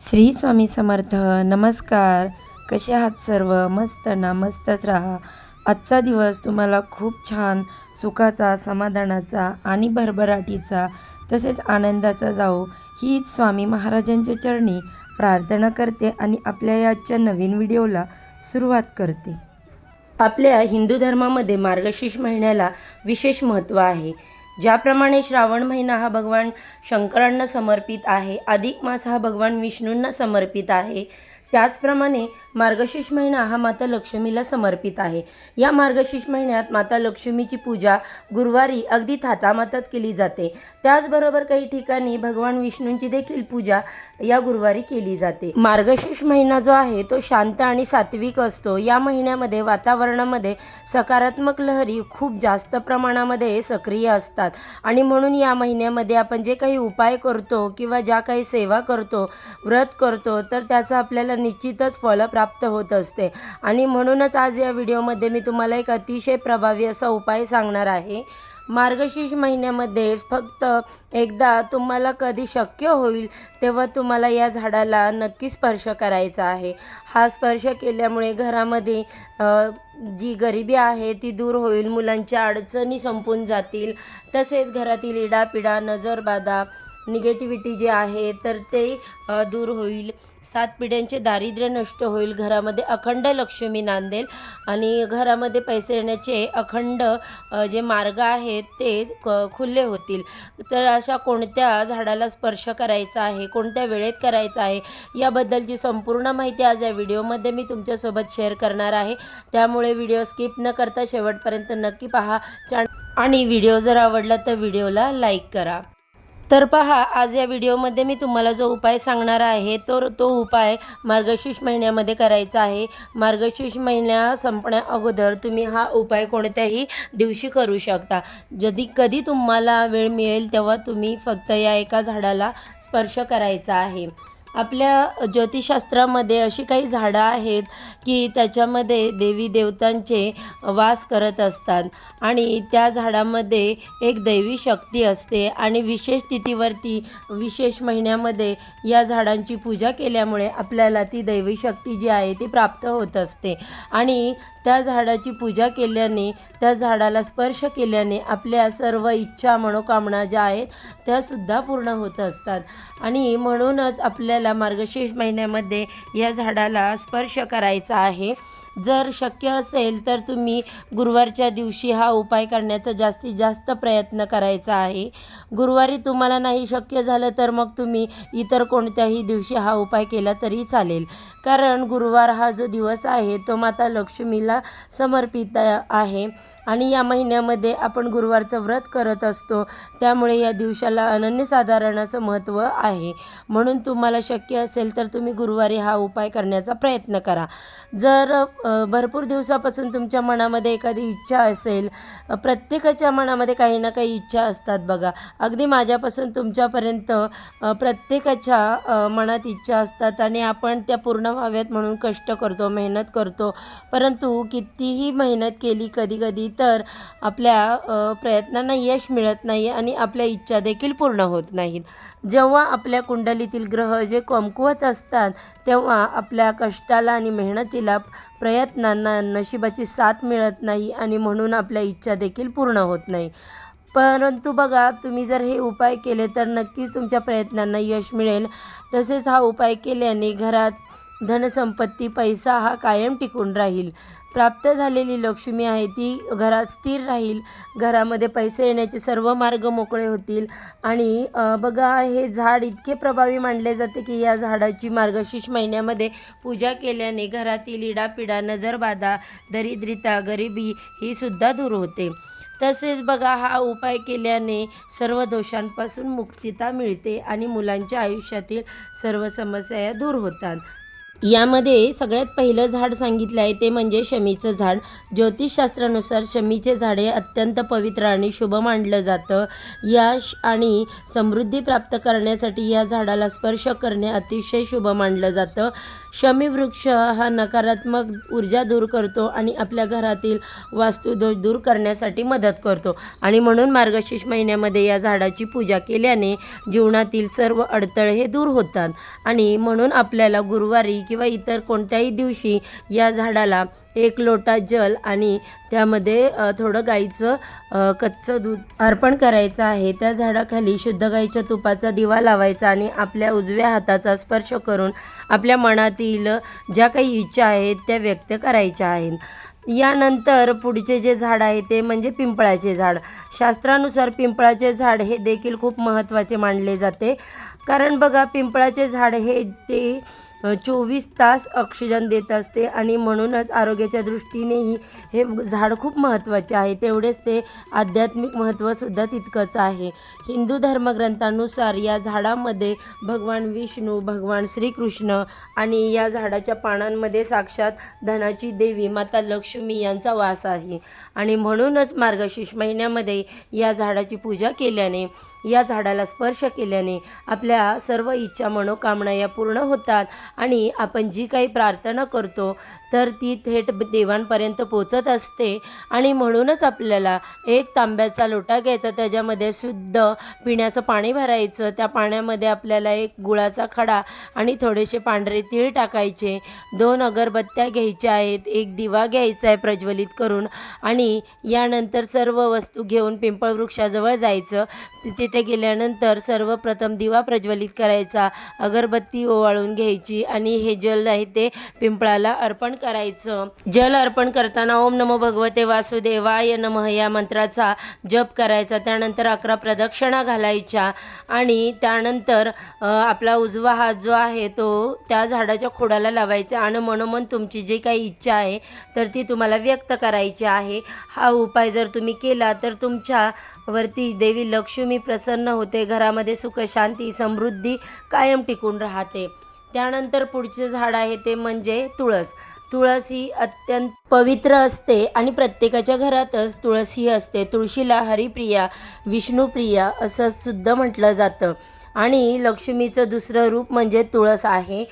श्री स्वामी समर्थ नमस्कार. कसे आहात सर्व? मस्त ना मस्तच राहा. आजचा दिवस तुम्हाला खूप छान सुखाचा समाधानाचा आणि भरभराटीचा तसेच आनंदाचा जाओ हीच स्वामी महाराजांच्या चरणी प्रार्थना करते आणि आपल्या आजच्या नवीन व्हिडिओला सुरुवात करते. आपल्या हिंदू धर्मामध्ये मार्गशीर्ष महिन्याला विशेष महत्त्व आहे. ज्याप्रमाणे श्रावण महिना हा भगवान शंकरांना समर्पित आहे अधिक मास हा भगवान विष्णूंना समर्पित आहे. त्याचप्रमाणे मार्गशीर्ष महिना हा माता लक्ष्मीला समर्पित आहे. या मार्गशीर्ष महिन्यात माता लक्ष्मीची पूजा गुरुवारी अगदी थातामातात केली जाते. त्याचबरोबर काही ठिकाणी भगवान विष्णूंची देखील पूजा या गुरुवारी केली जाते. मार्गशीर्ष महिना जो आहे तो शांत आणि सात्विक असतो. या महिन्यामध्ये वातावरणामध्ये सकारात्मक लहरी खूप जास्त प्रमाणामध्ये सक्रिय असतात. आणि म्हणून या महिन्यामध्ये आपण जे काही उपाय करतो किंवा ज्या काही सेवा करतो व्रत करतो तर त्याचं आपल्याला निश्चितच फळ प्राप्त होत असते. आणि म्हणूनच आज या व्हिडिओमध्ये मी तुम्हाला एक अतिशय प्रभावी असा उपाय सांगणार आहे. मार्गशीर्ष महिन्यामध्ये फक्त एकदा तुम्हाला कधी शक्य होईल तेव्हा तुम्हाला या झाडाला नक्की स्पर्श करायचा आहे. हा स्पर्श केल्यामुळे घरामध्ये जी गरिबी आहे ती दूर होईल मुलांच्या अडचणी संपून जातील. तसेच घरातील इडापिडा नजरबाधा निगेटिव्हिटी जे आहे तर ते दूर होईल. सात पिढ्यांचे दारिद्र्य नष्ट होईल घरामध्ये अखंड लक्ष्मी नांदेल आणि घरामध्ये पैसे येण्याचे अखंड जे मार्ग आहेत ते क खुले होतील. तर अशा कोणत्या झाडाला स्पर्श करायचा आहे कोणत्या वेळेत करायचा आहे याबद्दलची संपूर्ण माहिती आज या व्हिडिओमध्ये मी तुमच्यासोबत शेअर करणार आहे. त्यामुळे व्हिडिओ स्किप न करता शेवटपर्यंत नक्की पहा. आणि व्हिडिओ जर आवडला तर व्हिडिओला लाईक करा. तर पहा आज या व्हिडिओमध्ये मी तुम्हाला जो उपाय सांगणार आहे तो तो उपाय मार्गशीर्ष महिन्यामध्ये करायचा आहे. मार्गशीर्ष महिन्या संपण्या अगोदर तुम्ही हा उपाय कोणत्याही दिवशी करू शकता. जदी कधी तुम्हाला वेळ मिळेल तेव्हा तुम्ही फक्त या एका झाडाला स्पर्श करायचा आहे. आपल्या ज्योतिषशास्त्रामध्ये अशी काही झाडं आहेत की त्याच्यामध्ये देवी देवतांचे वास करत असतात. आणि त्या झाडामध्ये एक दैवी शक्ती असते आणि विशेष तिथीवरती विशेष महिन्यामध्ये या झाडांची पूजा केल्यामुळे आपल्याला ती दैवी शक्ती जी आहे ती प्राप्त होत असते. आणि त्या झाडाची पूजा केल्याने त्या झाडाला स्पर्श केल्याने आपल्या सर्व इच्छा मनोकामना ज्या आहेत त्यासुद्धा पूर्ण होत असतात. आणि म्हणूनच आपल्याला मार्गशीर्ष महिन्यामध्ये या झाडाला स्पर्श करायचा आहे. जर शक्य असेल तर तुम्ही गुरुवारच्या दिवशी हा उपाय करण्याचा जास्तीत जास्त प्रयत्न करायचा आहे. गुरुवारी तुम्हाला नाही शक्य झालं तर मग तुम्ही इतर कोणत्याही दिवशी हा उपाय केला तरी चालेल. कारण गुरुवार हा जो दिवस आहे तो माता लक्ष्मीला समर्पित आहे. आणि या महिन्यामध्ये आपण गुरुवारचं व्रत करत असतो. त्यामुळे या दिवसाला अनन्यसाधारण असं महत्त्व आहे. म्हणून तुम्हाला शक्य असेल तर तुम्ही गुरुवारी हा उपाय करण्याचा प्रयत्न करा. जर भरपूर दिवसापासून तुमच्या मनामध्ये एखादी इच्छा असेल प्रत्येकाच्या मनामध्ये काही ना काही इच्छा असतात बघा. अगदी माझ्यापासून तुमच्यापर्यंत प्रत्येकाच्या मनात इच्छा असतात आणि आपण त्या पूर्ण व्हाव्यात म्हणून कष्ट करतो मेहनत करतो. परंतु कितीही मेहनत केली कधी कधी तर आपल्या प्रयत्नांना यश मिळत नाही आणि आपल्या इच्छा देखील पूर्ण होत नाहीत. जेव्हा आपल्या कुंडलीतील ग्रह जे कमकुवत असतात तेव्हा आपल्या कष्टाला आणि मेहनतीला प्रयत्नांना नशिबाची साथ मिळत नाही आणि म्हणून आपल्या इच्छा देखील पूर्ण होत नाही. परंतु बघा तुम्ही जर हे उपाय केले तर नक्कीच तुमच्या प्रयत्नांना यश मिळेल. तसेच हा उपाय केल्याने घरात धनसंपत्ती पैसा हा कायम टिकून राहील. प्राप्त झालेली लक्ष्मी आहे ती घरात स्थिर राहील घरामध्ये पैसे येण्याचे सर्व मार्ग मोकळे होतील. आणि बघा हे झाड इतके प्रभावी मानले जाते की या झाडाची मार्गशीर्ष महिन्यामध्ये पूजा केल्याने घरातील इडापिडा नजरबाधा दरिद्रिता गरिबी ही सुद्धा दूर होते. तसेच बघा हा उपाय केल्याने सर्व दोषांपासून मुक्तता मिळते आणि मुलांच्या आयुष्यातील सर्व समस्या या दूर होतात. यामध्ये सगळ्यात पहिलं झाड सांगितलं आहे ते म्हणजे शमीचं झाड. ज्योतिषशास्त्रानुसार शमीचे झाड हे अत्यंत पवित्र आणि शुभ मानलं जातं. यश आणि समृद्धी प्राप्त करण्यासाठी या झाडाला स्पर्श करणे अतिशय शुभ मानलं जातं. शमी वृक्ष हा नकारात्मक ऊर्जा दूर करतो आणि आपल्या घरातील वास्तुदोष दूर करण्यासाठी मदत करतो. आणि म्हणून मार्गशीर्ष महिन्यामध्ये या झाडाची पूजा केल्याने जीवनातील सर्व अडथळे हे दूर होतात. आणि म्हणून आपल्याला गुरुवारी किंवा इतर कोणत्याही दिवशी या झाडाला एक लोटा जल आणि त्यामध्ये थोडं गाईचं कच्चं दूध अर्पण करायचं आहे. त्या झाडाखाली शुद्ध गाईच्या तुपाचा दिवा लावायचा आणि आपल्या उजव्या हाताचा स्पर्श करून आपल्या मनातील ज्या काही इच्छा आहेत त्या व्यक्त करायच्या आहेत. यानंतर पुढचे जे झाड आहे ते म्हणजे पिंपळाचे झाड. शास्त्रानुसार पिंपळाचे झाड हे देखील खूप महत्त्वाचे मानले जाते. कारण बघा पिंपळाचे झाड हे ते चोवीस तास ऑक्सिजन देत असते आणि म्हणूनच आरोग्याच्या दृष्टीनेही हे झाड खूप महत्त्वाचे आहे. तेवढेच ते आध्यात्मिक महत्त्वसुद्धा तितकंच आहे. हिंदू धर्मग्रंथानुसार या झाडामध्ये भगवान विष्णू भगवान श्रीकृष्ण आणि या झाडाच्या पानांमध्ये साक्षात धनाची देवी माता लक्ष्मी यांचा वास आहे. आणि म्हणूनच मार्गशीर्ष महिन्यामध्ये या झाडाची पूजा केल्याने या झाडाला स्पर्श केल्याने आपल्या सर्व इच्छा मनोकामना या पूर्ण होतात. आणि आपण जी काही प्रार्थना करतो तर ती थेट देवांपर्यंत पोचत असते. आणि म्हणूनच आपल्याला एक तांब्याचा लोटा घ्यायचा त्याच्यामध्ये शुद्ध पिण्याचं पाणी भरायचं. त्या पाण्यामध्ये आपल्याला एक गुळाचा खडा आणि थोडेसे पांढरे तीळ टाकायचे. दोन अगरबत्त्या घ्यायच्या आहेत एक दिवा घ्यायचा आहे प्रज्वलित करून. आणि यानंतर सर्व वस्तू घेऊन पिंपळ वृक्षाजवळ जायचं. तिथे तिथे गेल्यानंतर सर्वप्रथम दिवा प्रज्वलित करायचा अगरबत्ती ओवाळून घ्यायची आणि हे जल आहे ते पिंपळाला अर्पण करायचं. जल अर्पण करताना ओम नमो भगवते वासुदेवाय नमः या मंत्राचा जप करायचा त्यानंतर अकरा प्रदक्षिणा घालायच्या आणि त्यानंतर आपला उजवा हात जो आहे तो त्या झाडाच्या खोडाला लावायचा आणि मनोमन तुमची जी काही इच्छा आहे तर ती तुम्हाला व्यक्त करायची आहे. हा उपाय जर तुम्ही केला तर तुमच्या वरती देवी लक्ष्मी प्रसन्न होते. घरामध्ये सुख शांती समृद्धी कायम टिकून राहते. त्यानंतर पुढचे झाड आहे ते म्हणजे तुळस. तुळस ही अत्यंत पवित्र असते आणि प्रत्येकाच्या घरातच तुळस ही असते. तुळशीला हरिप्रिया विष्णुप्रिया असं सुद्धा म्हटलं जातं. आणि लक्ष्मीचं दुसरं रूप म्हणजे तुळस आहे.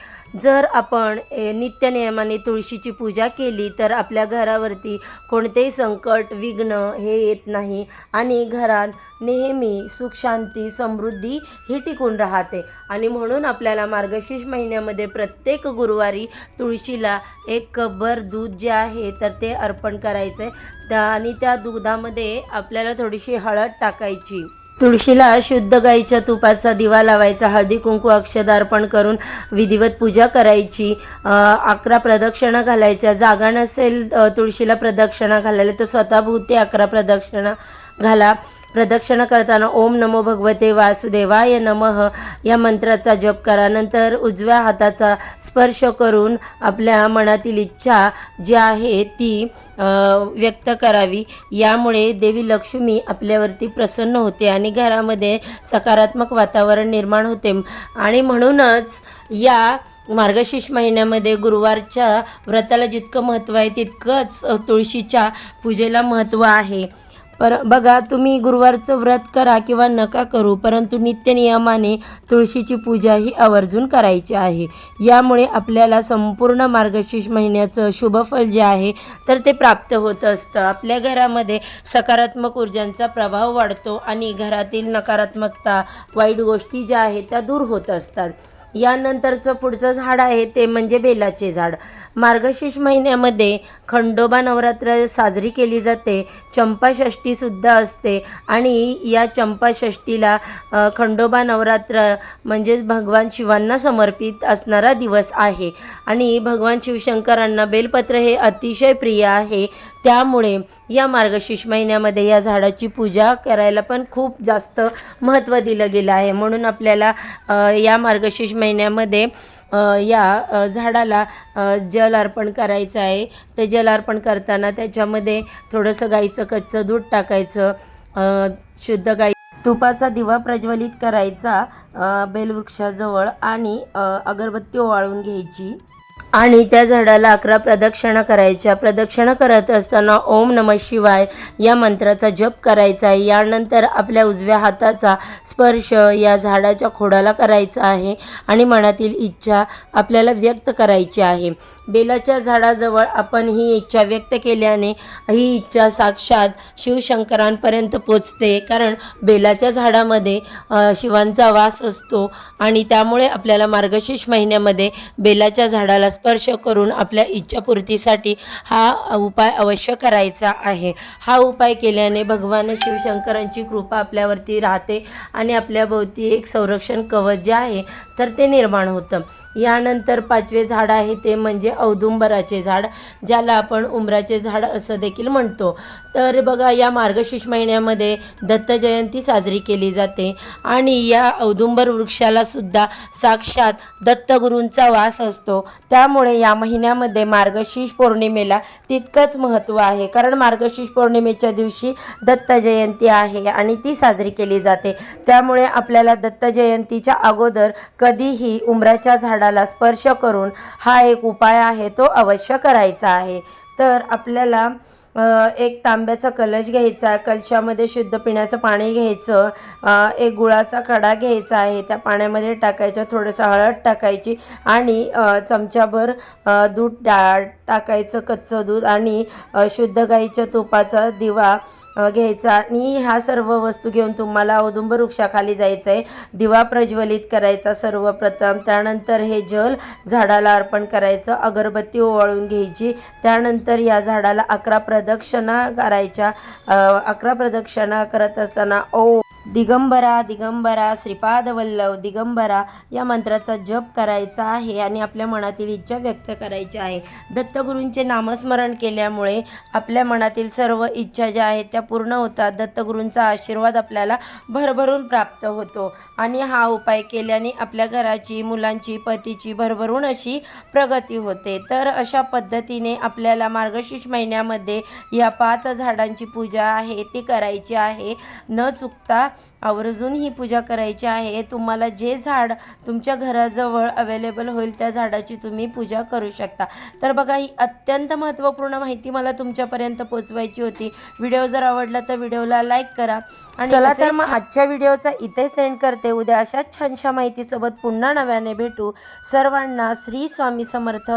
जर आपण नित्यनियमाने तुळशीची पूजा केली तर आपल्या घरावरती कोणतेही संकट विघ्न हे येत नाही आणि घरात नेहमी सुख शांती समृद्धी ही टिकून राहते. आणि म्हणून आपल्याला मार्गशीर्ष महिन्यामध्ये प्रत्येक गुरुवारी तुळशीला एक कपभर दूध जे आहे तर ते अर्पण करायचं आहे त्या आणि त्या दुधामध्ये आपल्याला थोडीशी हळद टाकायची. तुळशीला शुद्ध गाईच्या तुपाचा दिवा लावायचा हळदी कुंकू अक्षदार्पण करून विधिवत पूजा करायची. अकरा प्रदक्षिणा घालायच्या. जागा नसेल तुळशीला प्रदक्षिणा घालायला तर स्वतःभोवती अकरा प्रदक्षिणा घाला. प्रदक्षिणा करताना ओम नमो भगवते वासुदेवाय नमः. या मंत्राचा जप करा. नंतर उजव्या हाताचा स्पर्श करून आपल्या मनातील इच्छा जी आहे ती व्यक्त करावी. यामुळे देवी लक्ष्मी आपल्यावरती प्रसन्न होते आणि घरामध्ये सकारात्मक वातावरण निर्माण होते. आणि म्हणूनच या मार्गशीर्ष महिन्यामध्ये गुरुवारच्या व्रताला जितकं महत्त्व आहे तितकंच तुळशीच्या पूजेला महत्त्व आहे. पर बघा तुम्ही गुरुवारचं व्रत करा किंवा नका करू परंतु नित्यनियमाने तुळशीची पूजा ही आवर्जून करायची आहे. यामुळे आपल्याला संपूर्ण मार्गशीर्ष महिन्याचं शुभफल जे आहे तर ते प्राप्त होत असतं. आपल्या घरामध्ये सकारात्मक ऊर्जांचा प्रभाव वाढतो आणि घरातील नकारात्मकता वाईट गोष्टी ज्या आहेत त्या दूर होत असतात. यानंतरचं पुढचं झाड आहे ते म्हणजे बेलाचे झाड. मार्गशीर्ष महिन्यामध्ये खंडोबा नवरात्र साजरी केली जाते. चंपाषष्ठीसुद्धा असते. आणि या चंपाषष्ठीला खंडोबा नवरात्र म्हणजेच भगवान शिवांना समर्पित असणारा दिवस आहे. आणि भगवान शिवशंकरांना बेलपत्र हे अतिशय प्रिय आहे. त्यामुळे या मार्गशीर्ष महिन्यामध्ये या झाडाची पूजा करायला पण खूप जास्त महत्त्व दिलं गेलं आहे. म्हणून आपल्याला या मार्गशीर्ष महिन्यामध्ये या झाडाला जल अर्पण करायचं आहे. ते जल अर्पण करताना त्याच्यामध्ये थोडंसं गाईचं कच्चं दूध टाकायचं शुद्ध गाई तुपाचा दिवा प्रज्वलित करायचा बेलवृक्षाजवळ आणि अगरबत्ती ओवाळून घ्यायची. आणि त्या झाडाला अकरा प्रदक्षिणा करायच्या. प्रदक्षिणा करत असताना ओम नम शिवाय या मंत्राचा जप करायचा आहे. यानंतर आपल्या उजव्या हाताचा स्पर्श या झाडाच्या खोडाला करायचा आहे आणि मनातील इच्छा आपल्याला व्यक्त करायची आहे. बेलाच्या झाडाजवळ आपण ही इच्छा व्यक्त केल्याने ही इच्छा साक्षात शिवशंकरांपर्यंत पोचते. कारण बेलाच्या झाडामध्ये शिवांचा वास असतो आणि त्यामुळे आपल्याला मार्गशीर्ष महिन्यामध्ये बेलाच्या झाडाला स्पर्श करून आपल्या इच्छापूर्तीसाठी हा उपाय अवश्य करायचा आहे. हा उपाय केल्याने भगवान शिवशंकरांची कृपा आपल्यावरती राहते आणि आपल्याभोवती एक संरक्षण कवच जे आहे तर ते निर्माण होतं. यानंतर पाचवे झाड आहे ते म्हणजे औदुंबराचे झाड ज्याला आपण उंबराचे झाड असं देखील म्हणतो. तर बघा या मार्गशीर्ष महिन्यामध्ये दत्त जयंती साजरी केली जाते आणि या औदुंबर वृक्षाला सुद्धा साक्षात दत्तगुरूंचा वास असतो. त्यामुळे या महिन्यामध्ये मार्गशीर्ष पौर्णिमेला तितकंच महत्त्व आहे. कारण मार्गशीर्ष पौर्णिमेच्या दिवशी दत्त जयंती आहे आणि ती साजरी केली जाते. त्यामुळे आपल्याला दत्त जयंतीच्या अगोदर कधीही उमराच्या झाडाला स्पर्श करून हा एक उपाय आहे तो अवश्य करायचा आहे. तर आपल्याला एक तांब्याचा कलश घ्यायचा कलशामध्ये शुद्ध पिण्याचं पाणी घ्यायचं एक गुळाचा खडा घ्यायचा आहे त्या पाण्यामध्ये टाकायचं थोडंसं हळद टाकायची आणि चमच्याभर दूध डाळ टाकायचं कच्चं दूध आणि शुद्ध गाईच्या तुपाचा दिवा घ्यायचा. आणि ह्या सर्व वस्तू घेऊन तुम्हाला औदुंब वृक्षाखाली जायचं आहे दिवा प्रज्वलित करायचा सर्वप्रथम. त्यानंतर हे जल झाडाला अर्पण करायचं. अगरबत्ती ओवाळून घ्यायची. त्यानंतर या झाडाला अकरा प्रदक्षिणा करायच्या. अकरा प्रदक्षिणा करत असताना ओ दिगंबरा दिगंबरा श्रीपादवल्लभ दिगंबरा या मंत्राचा जप करायचा आहे आणि आपल्या मनातील इच्छा व्यक्त करायची आहे. दत्तगुरूंचे नामस्मरण केल्यामुळे आपल्या मनातील सर्व इच्छा ज्या आहेत त्या पूर्ण होतात. दत्तगुरूंचा आशीर्वाद आपल्याला भरभरून प्राप्त होतो आणि हा उपाय केल्याने आपल्या घराची मुलांची पतीची भरभरून अशी प्रगती होते. तर अशा पद्धतीने आपल्याला मार्गशीर्ष महिन्यामध्ये या पाच झाडांची पूजा आहे ती करायची आहे. न चुकता आवर्जून ही पूजा करायची आहे. तुम्हाला जे झाड तुमच्या घराजवळ अवेलेबल होईल त्या झाडाची तुम्ही पूजा करू शकता. तर बघा ही अत्यंत महत्त्वपूर्ण माहिती मला तुमच्यापर्यंत पोचवायची होती. व्हिडिओ जर आवडला तर व्हिडिओला लाईक करा. आणि चला तर मग आजच्या व्हिडिओचा इथे सेंड करते. उद्या अशाच छानशा माहितीसोबत पुन्हा नव्याने भेटू. सर्वांना श्री स्वामी समर्थ.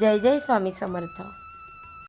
जय जय स्वामी समर्थ.